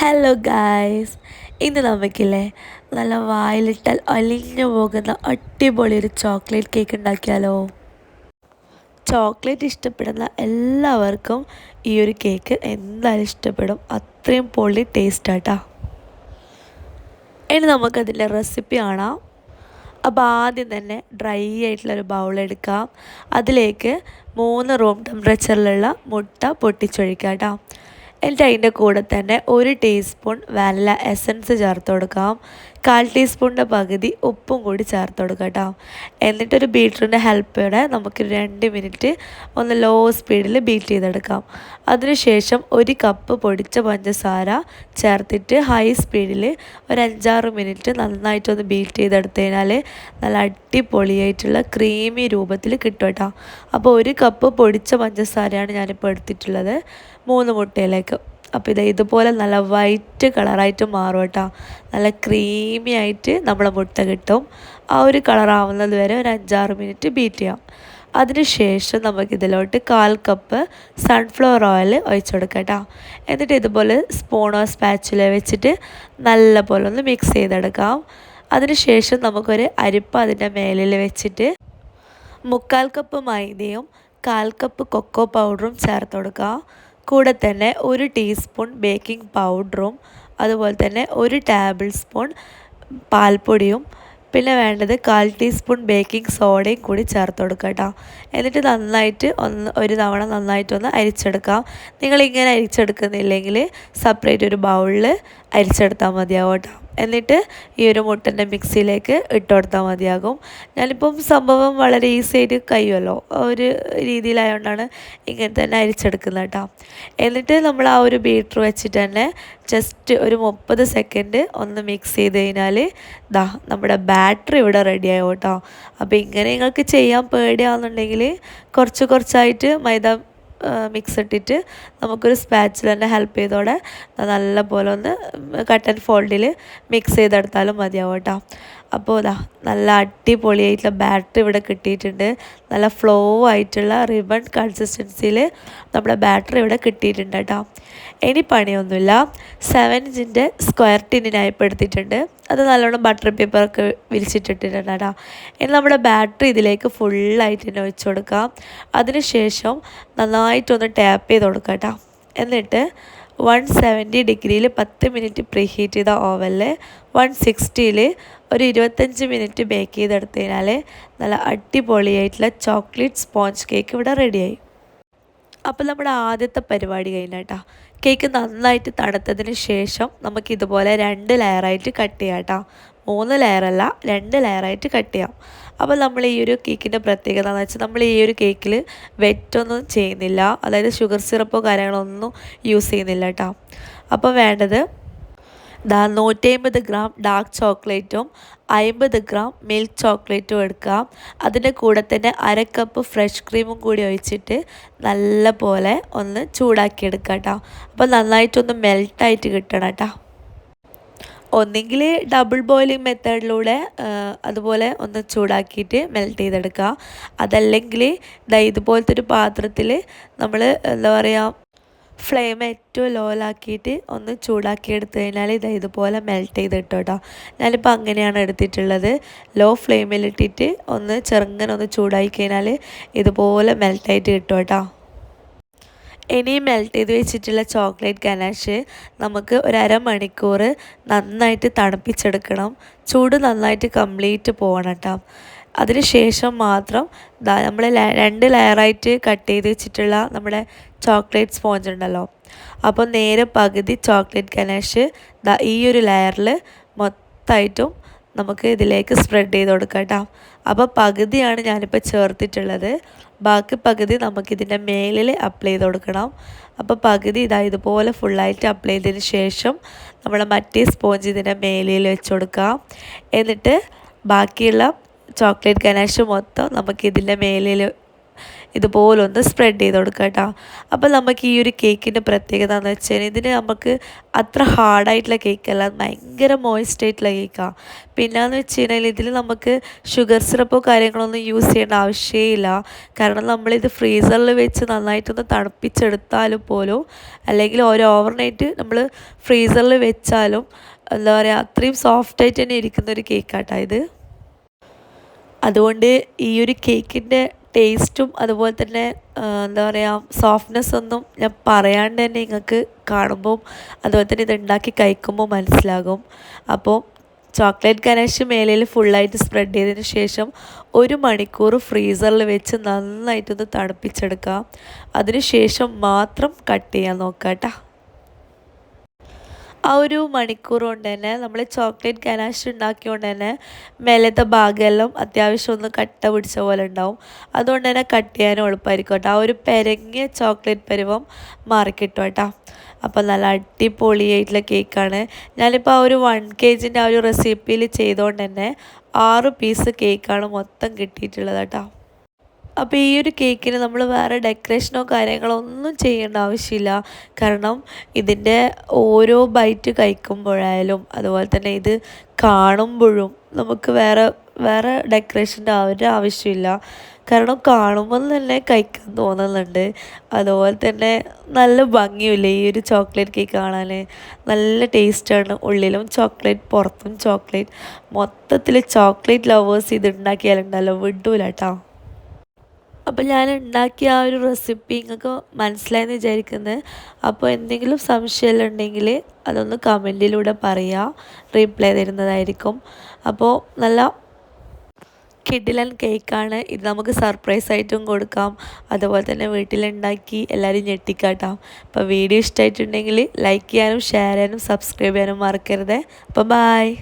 Hello guys ഇന്ന് നമുക്കില്ലേ നല്ല വായിലിട്ടാൽ അലിഞ്ഞു പോകുന്ന അടിപൊളി ഒരു ചോക്ലേറ്റ് കേക്ക് ഉണ്ടാക്കിയാലോ? ചോക്ലേറ്റ് ഇഷ്ടപ്പെടുന്ന എല്ലാവർക്കും ഈ ഒരു കേക്ക് എന്തായാലും ഇഷ്ടപ്പെടും. അത്രയും പൊള്ളി ടേസ്റ്റ് ആട്ടാ. ഇനി നമുക്കതിന്റെ റെസിപ്പി കാണാം. അപ്പോൾ ആദ്യം തന്നെ ഡ്രൈ ആയിട്ടുള്ളൊരു ബൗൾ എടുക്കാം. അതിലേക്ക് മൂന്ന് റൂം ടെമ്പറേച്ചറിലുള്ള മുട്ട പൊട്ടിച്ചൊഴിക്കാം കേട്ടോ എന്നിട്ട് അതിന്റെ കൂടെ തന്നെ ഒരു ടീസ്പൂൺ വാനില എസൻസ് ചേർത്ത് കൊടുക്കാം. കാൽ ടീസ്പൂണിന്റെ പകുതി ഉപ്പും കൂടി ചേർത്ത് കൊടുക്കുക കേട്ടോ. എന്നിട്ടൊരു ബീറ്ററിന്റെ ഹെൽപ്പോടെ നമുക്ക് രണ്ട് മിനിറ്റ് ഒന്ന് ലോ സ്പീഡിൽ ബീറ്റ് ചെയ്തെടുക്കാം. അതിനുശേഷം ഒരു കപ്പ് പൊടിച്ച പഞ്ചസാര ചേർത്തിട്ട് ഹൈ സ്പീഡിൽ ഒരു അഞ്ചാറ് മിനിറ്റ് നന്നായിട്ടൊന്ന് ബീറ്റ് ചെയ്തെടുത്തു കഴിഞ്ഞാൽ നല്ല അടിപൊളിയായിട്ടുള്ള ക്രീമി രൂപത്തിൽ കിട്ടും കേട്ടോ. അപ്പോൾ ഒരു കപ്പ് പൊടിച്ച പഞ്ചസാരയാണ് ഞാനിപ്പോൾ എടുത്തിട്ടുള്ളത്. മൂന്ന് മുട്ടയിലേക്ക്. അപ്പോൾ ഇത് ഇതുപോലെ നല്ല വൈറ്റ് കളറായിട്ട് മാറും കേട്ടോ. നല്ല ക്രീമി ആയിട്ട് നമ്മളെ മുട്ട കിട്ടും. ആ ഒരു കളറാവുന്നത് വരെ ഒരു അഞ്ചാറ് മിനിറ്റ് ബീറ്റ് ചെയ്യാം. അതിനുശേഷം നമുക്കിതിലോട്ട് കാൽ കപ്പ് സൺഫ്ലവർ ഓയിൽ ഒഴിച്ചു കൊടുക്കാം കേട്ടോ. എന്നിട്ട് ഇതുപോലെ സ്പൂണോ സ്പാച്ചുല വെച്ചിട്ട് നല്ല പോലെ ഒന്ന് മിക്സ് ചെയ്തെടുക്കാം. അതിനുശേഷം നമുക്കൊരു അരിപ്പ അതിന്റെ മേലിൽ വെച്ചിട്ട് മുക്കാൽ കപ്പ് മൈദയും കാൽ കപ്പ് കൊക്കോ പൗഡറും ചേർത്ത് കൊടുക്കുക കൂടെ തന്നെ ഒരു ടീസ്പൂൺ ബേക്കിംഗ് പൗഡറും അതുപോലെ തന്നെ ഒരു ടേബിൾ സ്പൂൺ പാൽപ്പൊടിയും പിന്നെ വേണ്ടത് കാൽ ടീസ്പൂൺ ബേക്കിംഗ് സോഡയും കൂടി ചേർത്ത് കൊടുക്കുക കേട്ടോ എന്നിട്ട് നന്നായിട്ട് ഒന്ന് ഒരു തവണ നന്നായിട്ടൊന്ന് അരിച്ചെടുക്കാം നിങ്ങളിങ്ങനെ അരിച്ചെടുക്കുന്നില്ലെങ്കിൽ സെപ്പറേറ്റ് ഒരു ബൗളിൽ അരിച്ചെടുത്താൽ മതിയാവും കേട്ടോ എന്നിട്ട് ഈ ഒരു മുട്ടന്റെ മിക്സിയിലേക്ക് ഇട്ട് കൊടുത്താൽ മതിയാകും. ഞാനിപ്പം സംഭവം വളരെ ഈസി ആയിട്ട് കഴിയുമല്ലോ? ഒരു രീതിയിലായതുകൊണ്ടാണ് ഇങ്ങനെ തന്നെ അരിച്ചെടുക്കുന്നത് കേട്ടോ. എന്നിട്ട് നമ്മൾ ആ ഒരു ബീറ്റർ വെച്ചിട്ട് തന്നെ ജസ്റ്റ് ഒരു മുപ്പത് സെക്കൻഡ് ഒന്ന് മിക്സ് ചെയ്ത് കഴിഞ്ഞാൽ ദാ നമ്മുടെ ബാറ്ററി ഇവിടെ റെഡി ആയോട്ടോ അപ്പോൾ ഇങ്ങനെ നിങ്ങൾക്ക് ചെയ്യാൻ പേടിയാണെന്നുണ്ടെങ്കിൽ കുറച്ച് കുറച്ചായിട്ട് മൈദ മിക്സ് ഇട്ടിട്ട് നമുക്കൊരു സ്പാച്ചിലിന്റെ ഹെൽപ്പ് ചെയ്തോടെ നല്ലപോലെ ഒന്ന് കട്ടൻ ഫോൾഡിൽ മിക്സ് ചെയ്തെടുത്താലും മതിയാവും കേട്ടോ. അപ്പോൾ ഇതാ നല്ല അടിപൊളിയായിട്ടുള്ള ബാറ്ററി ഇവിടെ കിട്ടിയിട്ടുണ്ട്. നല്ല ഫ്ലോ ആയിട്ടുള്ള റിബൺ കൺസിസ്റ്റൻസിയിൽ നമ്മുടെ ബാറ്ററി ഇവിടെ കിട്ടിയിട്ടുണ്ട് കേട്ടോ. ഇനി പണിയൊന്നുമില്ല. സെവൻ ഇഞ്ചിന്റെ സ്ക്വയർ ടിന്നിനായി ഇപ്പോൾ എടുത്തിട്ടുണ്ട് അത് നല്ലോണം ബട്ടർ പേപ്പറൊക്കെ വിരിച്ചിട്ടിട്ടുണ്ട് കേട്ടോ. ഇനി നമ്മുടെ ബാറ്ററി ഇതിലേക്ക് ഫുള്ളായിട്ട് തന്നെ വെച്ച് കൊടുക്കാം. അതിനുശേഷം നന്നായിട്ടൊന്ന് ടാപ്പ് ചെയ്ത് കൊടുക്കാം കേട്ടോ. എന്നിട്ട് വൺ സെവന്റി ഡിഗ്രിയിൽ പത്ത് മിനിറ്റ് പ്രീഹീറ്റ് ചെയ്ത ഓവനിൽ വൺ സിക്സ്റ്റിയിൽ ഒരു ഇരുപത്തഞ്ച് മിനിറ്റ് ബേക്ക് ചെയ്തെടുത്തു കഴിഞ്ഞാൽ നല്ല അടിപൊളിയായിട്ടുള്ള ചോക്ലേറ്റ് സ്പോഞ്ച് കേക്ക് ഇവിടെ റെഡിയായി. അപ്പോൾ നമ്മുടെ ആദ്യത്തെ പരിപാടി കഴിഞ്ഞാട്ടാ കേക്ക് നന്നായിട്ട് തണുത്തതിന് ശേഷം നമുക്ക് ഇതുപോലെ രണ്ട് ലെയറായിട്ട് കട്ട് ചെയ്യാം കേട്ടോ. മൂന്ന് ലെയറല്ല രണ്ട് ലെയറായിട്ട് കട്ട് ചെയ്യാം. അപ്പോൾ നമ്മൾ ഈ ഒരു കേക്കിന്റെ പ്രത്യേകത എന്ന് വെച്ചാൽ നമ്മൾ ഈ ഒരു കേക്കിൽ വെറ്റൊന്നും ചെയ്യുന്നില്ല. അതായത് ഷുഗർ സിറപ്പോ കാര്യങ്ങളൊന്നും യൂസ് ചെയ്യുന്നില്ല കേട്ടോ. അപ്പോൾ വേണ്ടത് ദാ നൂറ്റി ഗ്രാം ഡാർക്ക് ചോക്ലേറ്റും അമ്പത് ഗ്രാം മിൽക്ക് ചോക്ലേറ്റും എടുക്കാം അതിന്റെ കൂടെ തന്നെ അര കപ്പ് ഫ്രഷ് ക്രീമും കൂടി ഒഴിച്ചിട്ട് നല്ല പോലെ ഒന്ന് ചൂടാക്കിയെടുക്കാം കേട്ടോ അപ്പോൾ നന്നായിട്ടൊന്ന് മെൽട്ടായിട്ട് കിട്ടണം കേട്ടോ ഒന്നെങ്കിൽ ഡബിൾ ബോയിലിംഗ് മെത്തേഡിലൂടെ അതുപോലെ ഒന്ന് ചൂടാക്കിയിട്ട് മെൽറ്റ് ചെയ്തെടുക്കുക. അതല്ലെങ്കിൽ ഇതാ ഇതുപോലത്തെ ഒരു പാത്രത്തിൽ നമ്മൾ എന്താ പറയുക ഫ്ലെയിം ഏറ്റവും ലോലാക്കിയിട്ട് ഒന്ന് ചൂടാക്കി എടുത്തു കഴിഞ്ഞാൽ ഇത് ഇതുപോലെ മെൽറ്റ് ചെയ്ത് കിട്ടും കേട്ടോ ഞാനിപ്പോൾ അങ്ങനെയാണ് എടുത്തിട്ടുള്ളത്. ലോ ഫ്ലെയിമിലിട്ടിട്ട് ഒന്ന് ചെറുങ്ങനെ ഒന്ന് ചൂടാക്കി കഴിഞ്ഞാൽ ഇതുപോലെ മെൽറ്റായിട്ട് കിട്ടും കേട്ടോ ഇനി മെൽറ്റ് ചെയ്ത് വെച്ചിട്ടുള്ള ചോക്ലേറ്റ് ഗനാഷ് നമുക്ക് ഒരു അരമണിക്കൂർ നന്നായിട്ട് തണുപ്പിച്ചെടുക്കണം. ചൂട് നന്നായിട്ട് കംപ്ലീറ്റ് പോകണം കേട്ടോ അതിന് ശേഷം മാത്രം നമ്മൾ രണ്ട് ലെയറായിട്ട് കട്ട് ചെയ്ത് വെച്ചിട്ടുള്ള നമ്മുടെ ചോക്ലേറ്റ് സ്പോഞ്ച് ഉണ്ടല്ലോ. അപ്പോൾ നേരെ പകുതി ചോക്ലേറ്റ് ഗനാഷ് ഈ ഒരു ലെയറിൽ മൊത്തമായിട്ടും നമുക്ക് ഇതിലേക്ക് സ്പ്രെഡ് ചെയ്ത് കൊടുക്കാം കേട്ടോ. അപ്പോൾ പകുതിയാണ് ഞാനിപ്പോൾ ചേർത്തിട്ടുള്ളത്. ബാക്കി പകുതി നമുക്കിതിന്റെ മേലിൽ അപ്ലൈ ചെയ്ത് കൊടുക്കണം. അപ്പോൾ പകുതി ഇതാ ഇതുപോലെ ഫുള്ളായിട്ട് അപ്ലൈ ചെയ്തതിന് ശേഷം നമ്മൾ മറ്റേ സ്പോഞ്ച് ഇതിന്റെ മേലിൽ വെച്ച് കൊടുക്കാം. എന്നിട്ട് ബാക്കിയുള്ള ചോക്ലേറ്റ് ഗനാഷ് മൊത്തം നമുക്കിതിന്റെ മേലിൽ ഇതുപോലൊന്ന് സ്പ്രെഡ് ചെയ്ത് കൊടുക്കുക കേട്ടോ. അപ്പോൾ നമുക്ക് ഈ ഒരു കേക്കിന്റെ പ്രത്യേകത എന്ന് വെച്ചാൽ ഇതിന് നമുക്ക് അത്ര ഹാർഡായിട്ടുള്ള കേക്കല്ല ഭയങ്കര മോയിസ്റ്റ് ആയിട്ടുള്ള കേക്കാണ് പിന്നെയെന്ന് വെച്ച് കഴിഞ്ഞാൽ ഇതിൽ നമുക്ക് ഷുഗർ സിറപ്പോ കാര്യങ്ങളൊന്നും യൂസ് ചെയ്യേണ്ട ആവശ്യമില്ല. കാരണം നമ്മളിത് ഫ്രീസറിൽ വെച്ച് നന്നായിട്ടൊന്ന് തണുപ്പിച്ചെടുത്താലും പോലും അല്ലെങ്കിൽ ഒരു ഓവർനൈറ്റ് നമ്മൾ ഫ്രീസറിൽ വെച്ചാലും എന്താ പറയുക അത്രയും സോഫ്റ്റായിട്ട് തന്നെ ഇരിക്കുന്ന ഒരു കേക്കാട്ടോ ഇത്. അതുകൊണ്ട് ഈ ഒരു കേക്കിന്റെ ടേസ്റ്റും അതുപോലെ തന്നെ എന്താ പറയുക സോഫ്റ്റ്നെസ് ഒന്നും ഞാൻ പറയാണ്ട് തന്നെ നിങ്ങൾക്ക് കാണുമ്പം അതുപോലെ തന്നെ ഇത് ഉണ്ടാക്കി കഴിക്കുമ്പോൾ മനസ്സിലാകും. അപ്പോൾ ചോക്ലേറ്റ് ഗനാഷ് മേലയിൽ ഫുള്ളായിട്ട് സ്പ്രെഡ് ചെയ്തതിന് ശേഷം ഒരു മണിക്കൂർ ഫ്രീസറിൽ വെച്ച് നന്നായിട്ടൊന്ന് തണുപ്പിച്ചെടുക്കാം. അതിന് ശേഷം മാത്രം കട്ട് ചെയ്യാൻ നോക്കാം കേട്ടോ ആ ഒരു മണിക്കൂർ കൊണ്ട് തന്നെ നമ്മൾ ചോക്ലേറ്റ് ഗനാഷ് ഉണ്ടാക്കിയോണ്ട് തന്നെ മേലത്തെ ഭാഗമെല്ലാം അത്യാവശ്യം ഒന്ന് കട്ട പിടിച്ച പോലെ ഉണ്ടാവും. അതുകൊണ്ട് തന്നെ കട്ട് ചെയ്യാനും എളുപ്പമായിരിക്കും കേട്ടോ. ആ ഒരു പെരങ്ങിയ ചോക്ലേറ്റ് പരുവം മാറിക്കിട്ടും കേട്ടോ. അപ്പോൾ നല്ല അടിപൊളിയായിട്ടുള്ള കേക്കാണ്. ഞാനിപ്പോൾ ആ ഒരു വൺ കെ ജിന്റെ ആ ഒരു റെസിപ്പിയിൽ ചെയ്തുകൊണ്ട് തന്നെ ആറ് പീസ് കേക്കാണ് മൊത്തം കിട്ടിയിട്ടുള്ളത് കേട്ടോ. അപ്പോൾ ഈ ഒരു കേക്കിന് നമ്മൾ വേറെ ഡെക്കറേഷനോ കാര്യങ്ങളോ ഒന്നും ചെയ്യേണ്ട ആവശ്യമില്ല. കാരണം ഇതിന്റെ ഓരോ ബൈറ്റ് കഴിക്കുമ്പോഴായാലും അതുപോലെ തന്നെ ഇത് കാണുമ്പോഴും നമുക്ക് വേറെ വേറെ ഡെക്കറേഷന്റെ ഒരു ആവശ്യമില്ല. കാരണം കാണുമ്പോൾ തന്നെ കഴിക്കാൻ തോന്നുന്നുണ്ട്. അതുപോലെ തന്നെ നല്ല ഭംഗിയില്ലേ ഈ ഒരു ചോക്ലേറ്റ് കേക്ക് കാണാൻ നല്ല ടേസ്റ്റാണ് ഉള്ളിലും ചോക്ലേറ്റ് പുറത്തും ചോക്ലേറ്റ് മൊത്തത്തിൽ ചോക്ലേറ്റ് ലവേഴ്സ് ഇത് ഉണ്ടാക്കിയാലുണ്ടല്ലോ. വിടൂല കേട്ടോ അപ്പോൾ ഞാൻ ഉണ്ടാക്കിയ ആ ഒരു റെസിപ്പി നിങ്ങൾക്ക് മനസ്സിലായെന്ന് വിചാരിക്കുന്നത് അപ്പോൾ എന്തെങ്കിലും സംശയമെല്ലാം ഉണ്ടെങ്കിൽ അതൊന്ന് കമന്റിലൂടെ പറയുക റീപ്ലൈ തരുന്നതായിരിക്കും. അപ്പോൾ നല്ല കിഡിലൻ കേക്കാണ് ഇത് നമുക്ക് സർപ്രൈസ് ആയിട്ടും കൊടുക്കാം. അതുപോലെ തന്നെ വീട്ടിലുണ്ടാക്കി എല്ലാവരും ഞെട്ടിക്കാട്ടാം. അപ്പോൾ വീഡിയോ ഇഷ്ടമായിട്ടുണ്ടെങ്കിൽ ലൈക്ക് ചെയ്യാനും ഷെയർ ചെയ്യാനും സബ്സ്ക്രൈബ് ചെയ്യാനും മറക്കരുത്. അപ്പോൾ ബായ്